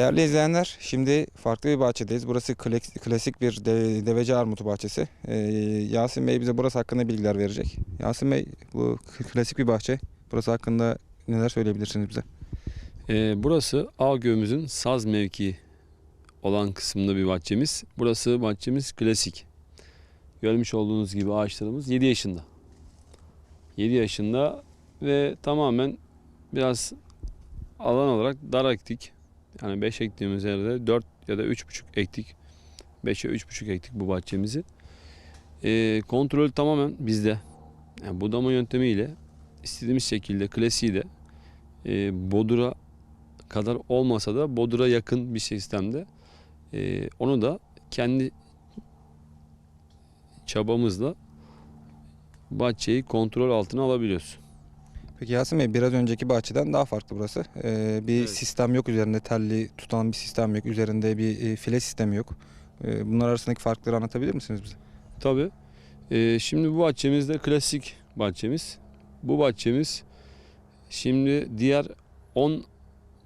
Değerli izleyenler, şimdi farklı bir bahçedeyiz. Burası klas- klasik bir de- deveci armutu bahçesi. Ee, Yasin Bey bize burası hakkında bilgiler verecek. Yasin Bey, bu klasik bir bahçe. Burası hakkında neler söyleyebilirsiniz bize? Ee, burası Ağgöl'ümüzün saz mevkii olan kısmında bir bahçemiz. Burası bahçemiz klasik. Görmüş olduğunuz gibi ağaçlarımız 7 yaşında. 7 yaşında ve tamamen biraz alan olarak dar ektik. Yani 5 ektiğimiz yerde 4 ya da 3,5 ektik. 5'e 3,5 ektik bu bahçemizi. Ee, kontrol tamamen bizde. Yani budama yöntemiyle istediğimiz şekilde klasiği de e, bodura kadar olmasa da bodura yakın bir sistemde e, onu da kendi çabamızla bahçeyi kontrol altına alabiliyoruz. Peki Yasin Bey, biraz önceki bahçeden daha farklı burası. Ee, bir Evet. sistem yok üzerinde, telli tutan bir sistem yok. Üzerinde bir e, file sistemi yok. Ee, bunlar arasındaki farkları anlatabilir misiniz bize? Tabii. e, şimdi bu bahçemiz de klasik bahçemiz. Bu bahçemiz şimdi diğer 10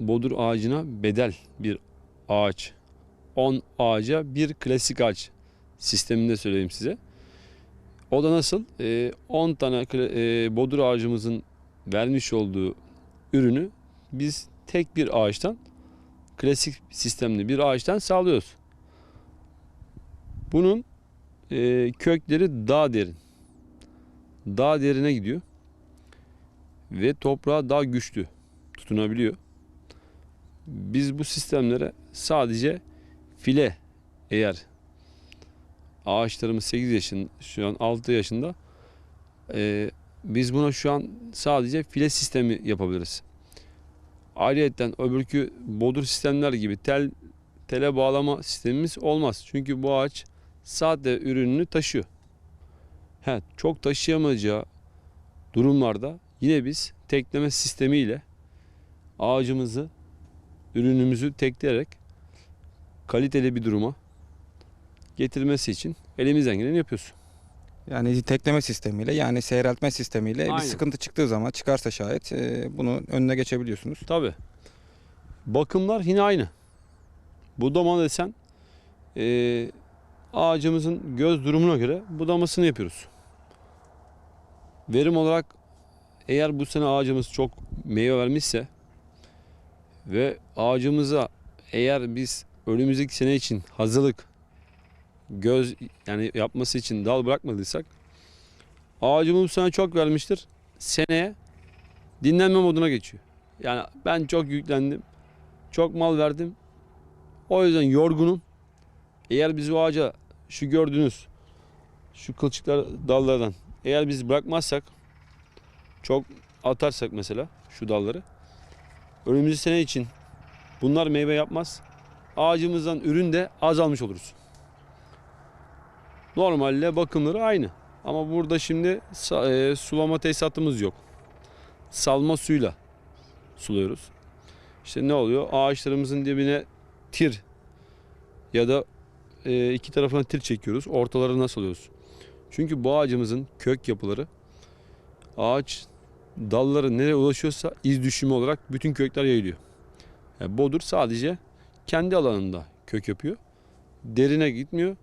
bodur ağacına bedel bir ağaç. 10 ağaca bir klasik ağaç sisteminde söyleyeyim size. O da nasıl? E, 10 tane e, bodur ağacımızın vermiş olduğu ürünü biz tek bir ağaçtan klasik sistemli bir ağaçtan sağlıyoruz. Bunun e, kökleri daha derin. Daha derine gidiyor. Ve toprağa daha güçlü tutunabiliyor. Biz bu sistemlere sadece file eğer ağaçlarımız 8 yaşın şu an 6 yaşında e, biz buna şu an sadece file sistemi yapabiliriz. Ayrıyeten öbürkü bodur sistemler gibi tel tele bağlama sistemimiz olmaz. Çünkü bu ağaç sade ürününü taşıyor. He, çok taşıyamayacağı durumlarda yine biz tekleme sistemiyle ağacımızı, ürünümüzü tekleyerek kaliteli bir duruma getirmesi için elimizden geleni yapıyoruz. Yani tekleme sistemiyle, yani seyreltme sistemiyle bir Aynen. sıkıntı çıktığı zaman, çıkarsa şayet e, bunun önüne geçebiliyorsunuz. Tabi. Bakımlar yine aynı. Budama desen eee, ağacımızın göz durumuna göre budamasını yapıyoruz. Verim olarak eğer bu sene ağacımız çok meyve vermişse ve ağacımıza eğer biz önümüzdeki sene için hazırlık göz yani yapması için dal bırakmadıysak ağacımız bu sene çok vermiştir. Seneye dinlenme moduna geçiyor. Yani ben çok yüklendim. Çok mal verdim. O yüzden yorgunum. Eğer biz o ağaca şu gördüğünüz şu kılçıklar dallardan eğer biz bırakmazsak çok atarsak mesela şu dalları önümüzdeki sene için bunlar meyve yapmaz. Ağacımızdan ürün de azalmış oluruz. Normalde bakımları aynı. Ama burada şimdi e, sulama tesisatımız yok. Salma suyla suluyoruz. İşte ne oluyor? Ağaçlarımızın dibine tir ya da e, iki tarafına tir çekiyoruz. Ortaları nasıl alıyoruz? Çünkü bu ağacımızın kök yapıları ağaç dalları nereye ulaşıyorsa iz düşümü olarak bütün kökler yayılıyor. Yani bodur sadece kendi alanında kök yapıyor. Derine gitmiyor.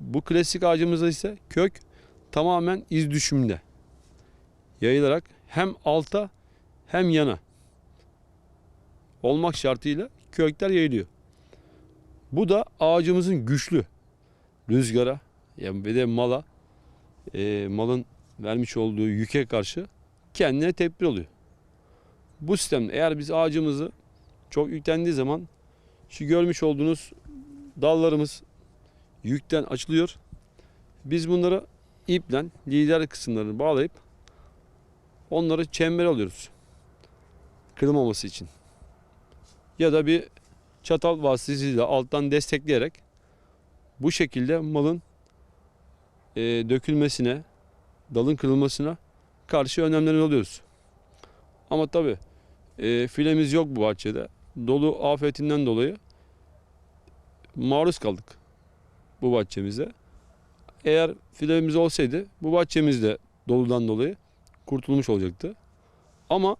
Bu klasik ağacımızda ise kök tamamen iz düşümünde yayılarak hem alta hem yana olmak şartıyla kökler yayılıyor. Bu da ağacımızın güçlü rüzgara yani ve de mala e, malın vermiş olduğu yüke karşı kendine tedbir oluyor. Bu sistemde eğer biz ağacımızı çok yüklendiği zaman şu görmüş olduğunuz dallarımız yükten açılıyor. Biz bunları iple lider kısımlarını bağlayıp onları çember alıyoruz. Kırılmaması için. Ya da bir çatal vasıtasıyla alttan destekleyerek bu şekilde malın e, dökülmesine, dalın kırılmasına karşı önlemlerini alıyoruz. Ama tabi e, filemiz yok bu bahçede. Dolu afetinden dolayı maruz kaldık bu bahçemize. Eğer filemiz olsaydı bu bahçemiz de doludan dolayı kurtulmuş olacaktı. Ama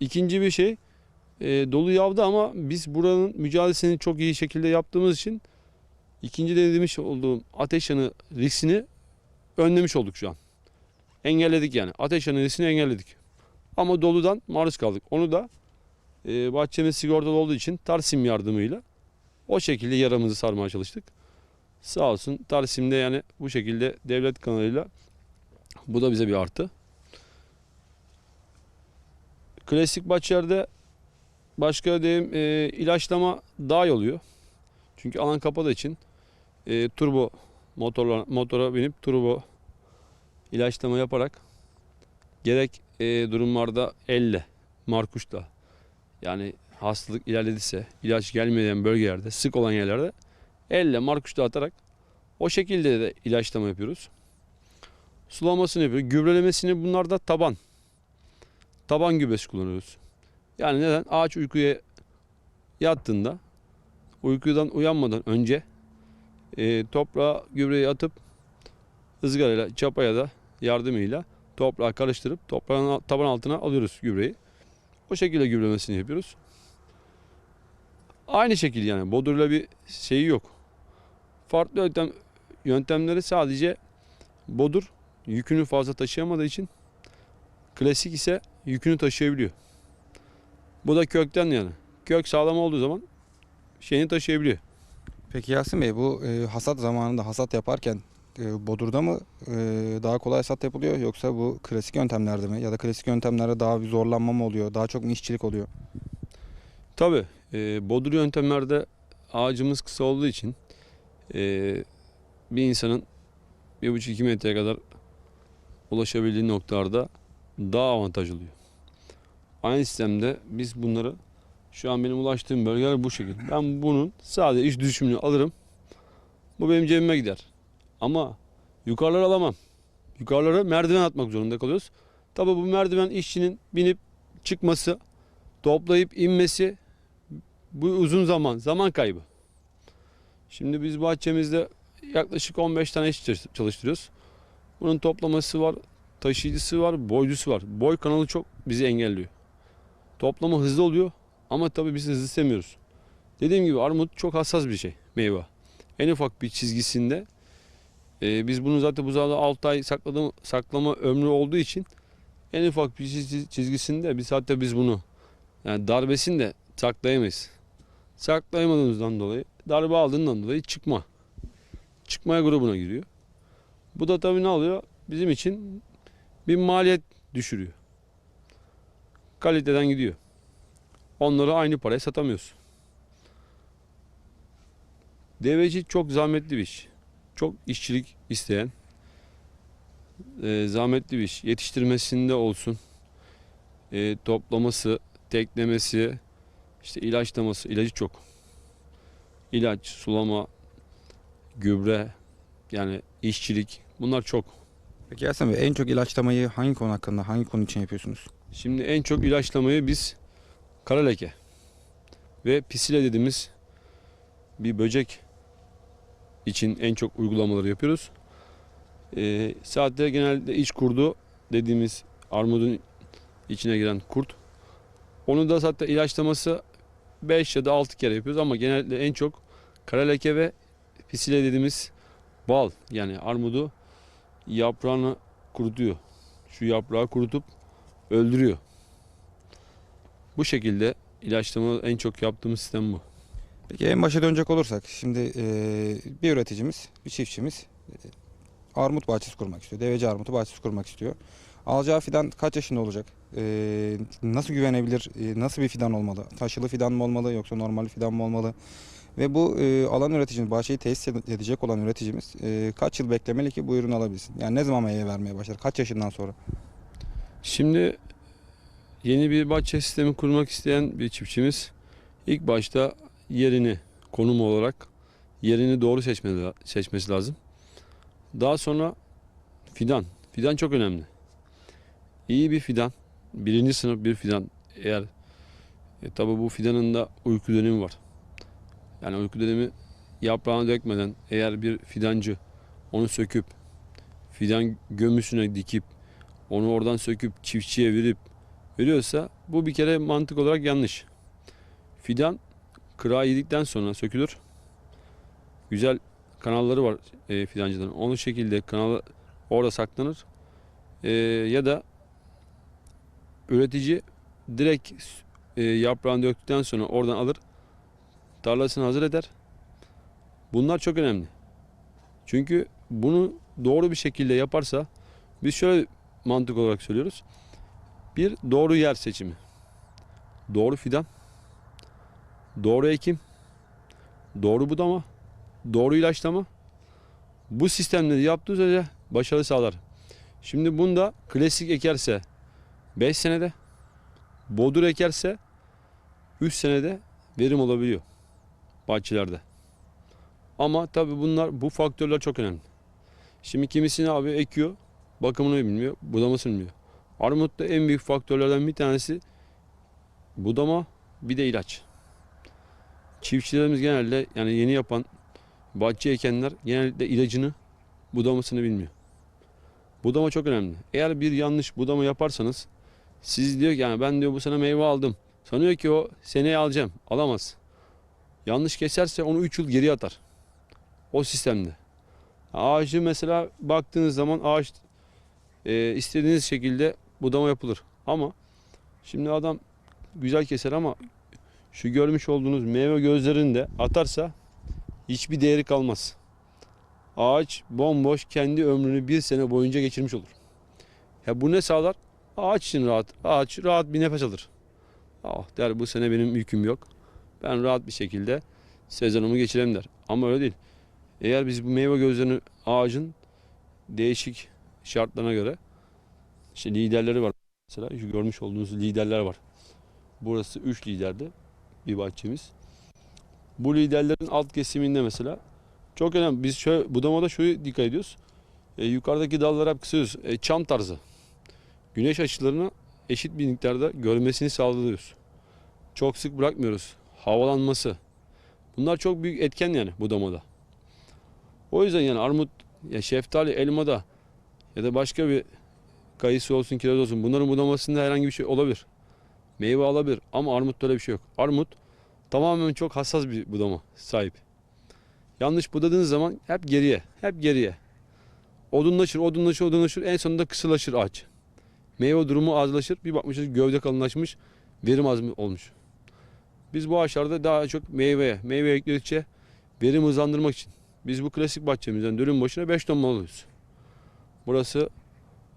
ikinci bir şey e, dolu yavdı ama biz buranın mücadelesini çok iyi şekilde yaptığımız için ikinci de demiş olduğum ateş yanı riskini önlemiş olduk şu an. Engelledik yani. Ateş yanı riskini engelledik. Ama doludan maruz kaldık. Onu da e, bahçemiz sigortalı olduğu için Tarsim yardımıyla o şekilde yaramızı sarmaya çalıştık. Sağ olsun Tarsim'de yani bu şekilde devlet kanalıyla bu da bize bir artı. Klasik bahçelerde başka diyeyim e, ilaçlama daha iyi oluyor. Çünkü alan kapadığı için e, turbo motorla, motora binip turbo ilaçlama yaparak gerek e, durumlarda elle, markuşla yani hastalık ilerlediyse ilaç gelmeyen bölgelerde sık olan yerlerde elle markuşla atarak o şekilde de ilaçlama yapıyoruz. Sulamasını yapıyoruz. Gübrelemesini bunlarda taban. Taban gübresi kullanıyoruz. Yani neden? Ağaç uykuya yattığında uykudan uyanmadan önce e, toprağa gübreyi atıp ızgarayla, çapaya da yardımıyla toprağı karıştırıp toprağın taban altına alıyoruz gübreyi. O şekilde gübrelemesini yapıyoruz. Aynı şekilde yani bodurla bir şeyi yok. Farklı yöntem, yöntemleri sadece bodur yükünü fazla taşıyamadığı için klasik ise yükünü taşıyabiliyor. Bu da kökten yani. Kök sağlam olduğu zaman şeyini taşıyabiliyor. Peki Yasin Bey bu e, hasat zamanında hasat yaparken e, bodurda mı e, daha kolay hasat yapılıyor yoksa bu klasik yöntemlerde mi ya da klasik yöntemlerde daha bir zorlanma mı oluyor daha çok mu işçilik oluyor? Tabii e, bodur yöntemlerde ağacımız kısa olduğu için e, bir insanın 1,5-2 metreye kadar ulaşabildiği noktalarda daha avantajlı oluyor. Aynı sistemde biz bunları şu an benim ulaştığım bölgeler bu şekilde. Ben bunun sadece iş düşümünü alırım. Bu benim cebime gider. Ama yukarıları alamam. Yukarılara merdiven atmak zorunda kalıyoruz. Tabii bu merdiven işçinin binip çıkması, toplayıp inmesi bu uzun zaman, zaman kaybı. Şimdi biz bahçemizde yaklaşık 15 tane iş çalıştırıyoruz. Bunun toplaması var, taşıyıcısı var, boycusu var. Boy kanalı çok bizi engelliyor. Toplama hızlı oluyor ama tabii biz hızlı istemiyoruz. Dediğim gibi armut çok hassas bir şey, meyve. En ufak bir çizgisinde e, biz bunu zaten buzağda 6 ay sakladım, saklama ömrü olduğu için en ufak bir çiz- çizgisinde biz hatta biz bunu yani darbesini de saklayamayız. Saklayamadığımızdan dolayı darbe aldığından dolayı çıkma. Çıkmaya grubuna giriyor. Bu da tabii ne oluyor? Bizim için bir maliyet düşürüyor. Kaliteden gidiyor. Onları aynı paraya satamıyoruz. Deveci çok zahmetli bir iş. Çok işçilik isteyen, e, zahmetli bir iş. Yetiştirmesinde olsun, e, toplaması, teklemesi, işte ilaçlaması, ilacı çok. İlaç, sulama, gübre, yani işçilik bunlar çok. Peki Yasin Bey en çok ilaçlamayı hangi konu hakkında hangi konu için yapıyorsunuz? Şimdi en çok ilaçlamayı biz kara leke ve pisile dediğimiz bir böcek için en çok uygulamaları yapıyoruz. Ee, saatte genelde iç kurdu dediğimiz armudun içine giren kurt. Onu da zaten ilaçlaması 5 ya da 6 kere yapıyoruz ama genelde en çok kara leke ve pisile dediğimiz bal yani armudu yaprağını kurutuyor. Şu yaprağı kurutup öldürüyor. Bu şekilde ilaçlama en çok yaptığımız sistem bu. Peki en başa dönecek olursak şimdi e, bir üreticimiz, bir çiftçimiz e, armut bahçesi kurmak istiyor. Deveci armutu bahçesi kurmak istiyor. Alacağı fidan kaç yaşında olacak? E, nasıl güvenebilir? E, nasıl bir fidan olmalı? Taşılı fidan mı olmalı yoksa normal fidan mı olmalı? Ve bu e, alan üreticimiz, bahçeyi tesis edecek olan üreticimiz e, kaç yıl beklemeli ki bu ürünü alabilsin? Yani ne zaman meyve vermeye başlar? Kaç yaşından sonra? Şimdi yeni bir bahçe sistemi kurmak isteyen bir çiftçimiz ilk başta yerini konum olarak yerini doğru seçmesi, seçmesi lazım. Daha sonra fidan. Fidan çok önemli. İyi bir fidan, birinci sınıf bir fidan eğer e, tabi bu fidanın da uyku dönemi var. Yani uyku dönemi yaprağını dökmeden eğer bir fidancı onu söküp fidan gömüsüne dikip onu oradan söküp çiftçiye verip veriyorsa bu bir kere mantık olarak yanlış. Fidan kırağı yedikten sonra sökülür. Güzel kanalları var e, fidancıların. Onun şekilde kanal orada saklanır. E, ya da üretici direkt e, yaprağını döktükten sonra oradan alır. Tarlasını hazır eder. Bunlar çok önemli. Çünkü bunu doğru bir şekilde yaparsa biz şöyle mantık olarak söylüyoruz. Bir doğru yer seçimi. Doğru fidan. Doğru ekim. Doğru budama. Doğru ilaçlama. Bu sistemleri yaptığı sürece başarı sağlar. Şimdi bunda klasik ekerse 5 senede, bodur ekerse 3 senede verim olabiliyor bahçelerde. Ama tabi bunlar bu faktörler çok önemli. Şimdi kimisini abi ekiyor, bakımını bilmiyor, budamasını bilmiyor. Armut'ta en büyük faktörlerden bir tanesi budama bir de ilaç. Çiftçilerimiz genelde yani yeni yapan bahçe ekenler genellikle ilacını budamasını bilmiyor. Budama çok önemli. Eğer bir yanlış budama yaparsanız siz diyor ki yani ben diyor bu sene meyve aldım. Sanıyor ki o seneye alacağım. Alamaz. Yanlış keserse onu 3 yıl geri atar. O sistemde. Ağacı mesela baktığınız zaman ağaç e, istediğiniz şekilde budama yapılır. Ama şimdi adam güzel keser ama şu görmüş olduğunuz meyve gözlerini de atarsa hiçbir değeri kalmaz. Ağaç bomboş kendi ömrünü bir sene boyunca geçirmiş olur. Ya bu ne sağlar? Ağaç için rahat. Ağaç rahat bir nefes alır. Ah der bu sene benim yüküm yok. Ben rahat bir şekilde sezonumu geçireyim der. Ama öyle değil. Eğer biz bu meyve gözlerini ağacın değişik şartlarına göre işte liderleri var. Mesela şu görmüş olduğunuz liderler var. Burası 3 liderdi bir bahçemiz. Bu liderlerin alt kesiminde mesela çok önemli. Biz şöyle budamada şöyle dikkat ediyoruz. E, yukarıdaki dallar hep kısıyoruz. E, çam tarzı. Güneş açılarını eşit bir miktarda görmesini sağlıyoruz. Çok sık bırakmıyoruz. Havalanması. Bunlar çok büyük etken yani budamada. O yüzden yani armut, ya şeftali, elmada ya da başka bir kayısı olsun, kiraz olsun bunların budamasında herhangi bir şey olabilir. Meyve alabilir ama armutta öyle bir şey yok. Armut tamamen çok hassas bir budama sahip. Yanlış budadığınız zaman hep geriye, hep geriye. Odunlaşır, odunlaşır, odunlaşır. En sonunda kısılaşır ağaç. Meyve durumu azlaşır. Bir bakmışız gövde kalınlaşmış, verim az olmuş. Biz bu ağaçlarda daha çok meyveye, meyve ekledikçe verim hızlandırmak için. Biz bu klasik bahçemizden dönüm başına 5 ton mal alıyoruz. Burası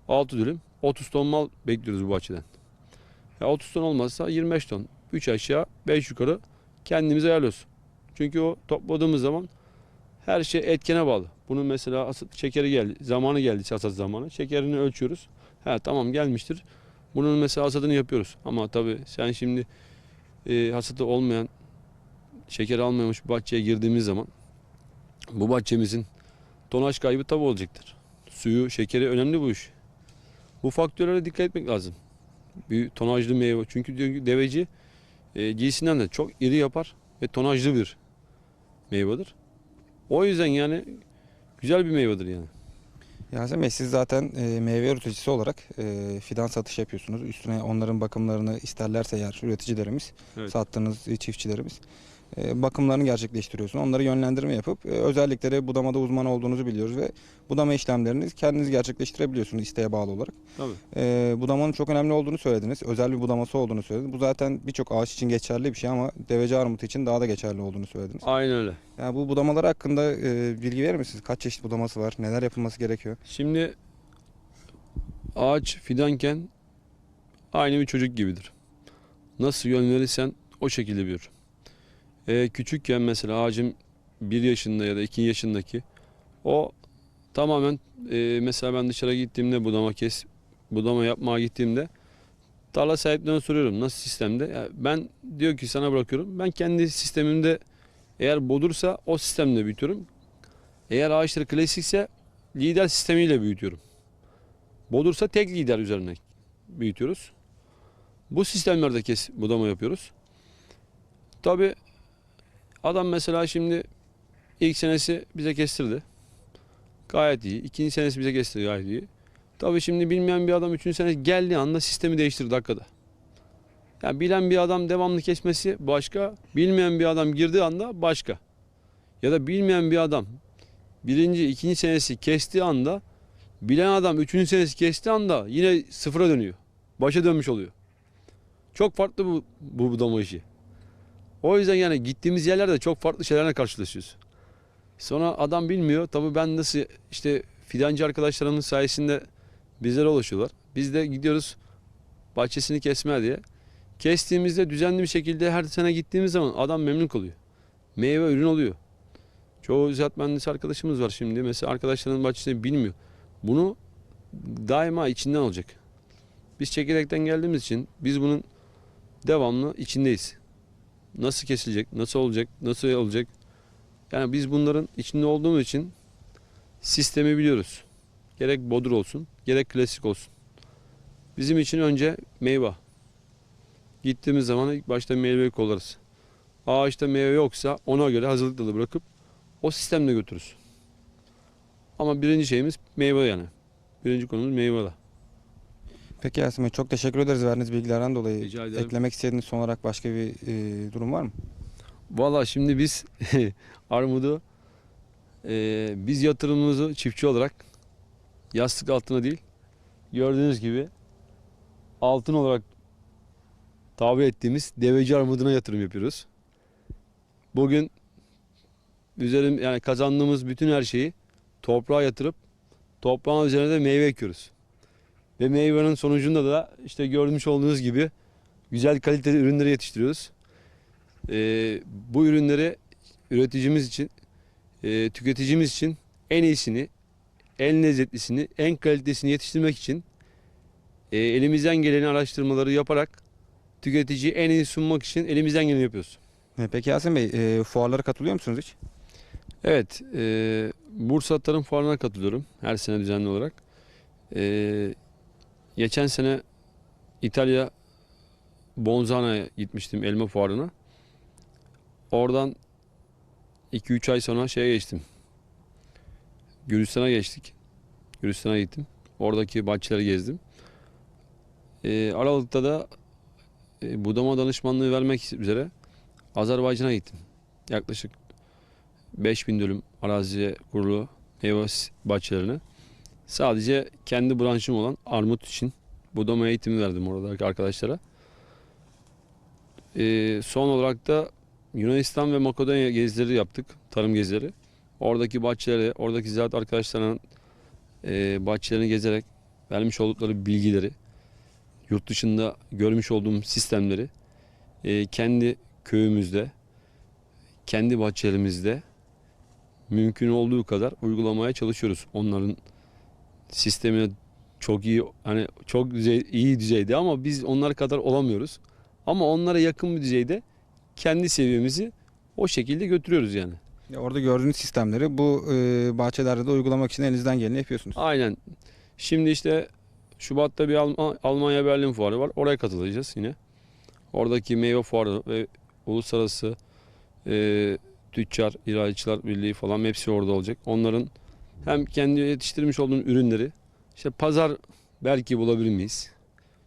6 dönüm. 30 ton mal bekliyoruz bu bahçeden. Ya 30 ton olmazsa 25 ton. 3 aşağı 5 yukarı kendimiz ayarlıyoruz. Çünkü o topladığımız zaman her şey etkene bağlı. Bunun mesela hasat şekeri geldi, zamanı geldi hasat zamanı. Şekerini ölçüyoruz. Ha tamam gelmiştir. Bunun mesela hasadını yapıyoruz. Ama tabii sen şimdi e, hasatı olmayan, şeker almamış bir bahçeye girdiğimiz zaman bu bahçemizin tonaj kaybı tabii olacaktır. Suyu, şekeri önemli bu iş. Bu faktörlere dikkat etmek lazım. Bir tonajlı meyve. Çünkü deveci e, cinsinden de çok iri yapar ve tonajlı bir meyvedir. O yüzden yani güzel bir meyvedir yani. Yasemin Bey siz zaten e, meyve üreticisi olarak e, fidan satış yapıyorsunuz. Üstüne onların bakımlarını isterlerse eğer üreticilerimiz, Evet. sattığınız e, çiftçilerimiz bakımlarını gerçekleştiriyorsun. Onları yönlendirme yapıp e, özellikle budamada uzman olduğunuzu biliyoruz ve budama işlemlerini kendiniz gerçekleştirebiliyorsunuz isteğe bağlı olarak. Tabii. E, budamanın çok önemli olduğunu söylediniz. Özel bir budaması olduğunu söylediniz. Bu zaten birçok ağaç için geçerli bir şey ama deveci armut için daha da geçerli olduğunu söylediniz. Aynen öyle. Yani bu budamalar hakkında e, bilgi verir misiniz? Kaç çeşit budaması var? Neler yapılması gerekiyor? Şimdi ağaç fidanken aynı bir çocuk gibidir. Nasıl yön verirsen o şekilde büyür. Ee, küçükken mesela ağacım bir yaşında ya da iki yaşındaki o tamamen e, mesela ben dışarı gittiğimde budama kes budama yapmaya gittiğimde tarla sahiplerine soruyorum nasıl sistemde. Ya ben diyor ki sana bırakıyorum. Ben kendi sistemimde eğer bodursa o sistemde büyütüyorum. Eğer ağaçları klasikse lider sistemiyle büyütüyorum. Bodursa tek lider üzerine büyütüyoruz. Bu sistemlerde kes budama yapıyoruz. Tabi adam mesela şimdi ilk senesi bize kestirdi. Gayet iyi. İkinci senesi bize kestirdi gayet iyi. Tabi şimdi bilmeyen bir adam üçüncü senesi geldiği anda sistemi değiştirdi dakikada. Yani bilen bir adam devamlı kesmesi başka, bilmeyen bir adam girdiği anda başka. Ya da bilmeyen bir adam birinci, ikinci senesi kestiği anda bilen adam üçüncü senesi kestiği anda yine sıfıra dönüyor. Başa dönmüş oluyor. Çok farklı bu, bu budama işi. O yüzden yani gittiğimiz yerlerde çok farklı şeylerle karşılaşıyoruz. Sonra adam bilmiyor. Tabii ben nasıl işte fidancı arkadaşlarımın sayesinde bizlere ulaşıyorlar. Biz de gidiyoruz bahçesini kesmeye diye. Kestiğimizde düzenli bir şekilde her sene gittiğimiz zaman adam memnun kalıyor. Meyve ürün oluyor. Çoğu ziraat mühendisi arkadaşımız var şimdi. Mesela arkadaşlarının bahçesini bilmiyor. Bunu daima içinden olacak. Biz çekirdekten geldiğimiz için biz bunun devamlı içindeyiz. Nasıl kesilecek, nasıl olacak, nasıl olacak. Yani biz bunların içinde olduğumuz için sistemi biliyoruz. Gerek bodur olsun, gerek klasik olsun. Bizim için önce meyve. Gittiğimiz zaman ilk başta meyveyi kollarız. Ağaçta meyve yoksa ona göre hazırlıklı bırakıp o sistemle götürürüz. Ama birinci şeyimiz meyve yani. Birinci konumuz meyve. Peki Bey çok teşekkür ederiz verdiğiniz bilgilerden dolayı. Rica ederim. Eklemek istediğiniz son olarak başka bir e, durum var mı? Valla şimdi biz armudu e, biz yatırımımızı çiftçi olarak yastık altına değil gördüğünüz gibi altın olarak tabi ettiğimiz deveci armuduna yatırım yapıyoruz. Bugün üzerim yani kazandığımız bütün her şeyi toprağa yatırıp toprağın üzerine de meyve ekiyoruz. Ve meyvenin sonucunda da işte görmüş olduğunuz gibi güzel kaliteli ürünleri yetiştiriyoruz. Ee, bu ürünleri üreticimiz için, e, tüketicimiz için en iyisini, en lezzetlisini, en kalitesini yetiştirmek için e, elimizden gelen araştırmaları yaparak tüketiciye en iyi sunmak için elimizden geleni yapıyoruz. E, Peki Yasin Bey e, fuarlara katılıyor musunuz hiç? Evet, e, Bursa Tarım Fuarı'na katılıyorum her sene düzenli olarak. E, geçen sene İtalya Bonzana'ya gitmiştim elma fuarına. Oradan 2-3 ay sonra şeye geçtim. Gürcistan'a geçtik. Gürcistan'a gittim. Oradaki bahçeleri gezdim. E, Aralık'ta da e, budama danışmanlığı vermek üzere Azerbaycan'a gittim. Yaklaşık 5000 dönüm araziye kurulu meyve bahçelerine. Sadece kendi branşım olan armut için budama eğitimi verdim oradaki arkadaşlara. Ee, son olarak da Yunanistan ve Makedonya gezileri yaptık. Tarım gezileri. Oradaki bahçeleri, oradaki ziraat arkadaşlarının e, bahçelerini gezerek vermiş oldukları bilgileri, yurt dışında görmüş olduğum sistemleri e, kendi köyümüzde, kendi bahçelerimizde mümkün olduğu kadar uygulamaya çalışıyoruz. Onların sistemine çok iyi hani çok düzey, iyi düzeyde ama biz onlar kadar olamıyoruz. Ama onlara yakın bir düzeyde kendi seviyemizi o şekilde götürüyoruz yani. Ya Orada gördüğünüz sistemleri bu e, bahçelerde de uygulamak için elinizden geleni yapıyorsunuz. Aynen. Şimdi işte Şubat'ta bir Alm- Almanya Berlin fuarı var. Oraya katılacağız yine. Oradaki meyve fuarı ve uluslararası e, tüccar, ihracatçılar birliği falan hepsi orada olacak. Onların hem kendi yetiştirmiş olduğum ürünleri işte pazar belki bulabilir miyiz?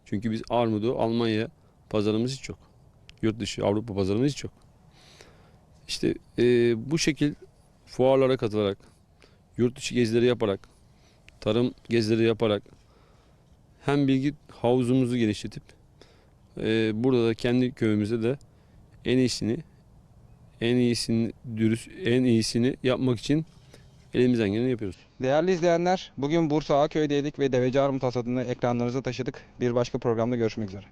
Çünkü biz armudu Almanya pazarımız hiç yok. Yurt dışı Avrupa pazarımız hiç yok. İşte e, bu şekil fuarlara katılarak, yurt dışı gezileri yaparak, tarım gezileri yaparak hem bilgi havuzumuzu genişletip e, burada da kendi köyümüzde de en iyisini en iyisini dürüst en iyisini yapmak için elimizden geleni yapıyoruz. Değerli izleyenler bugün Bursa Aköy'deydik ve Deveci Armut ekranlarınıza taşıdık. Bir başka programda görüşmek üzere.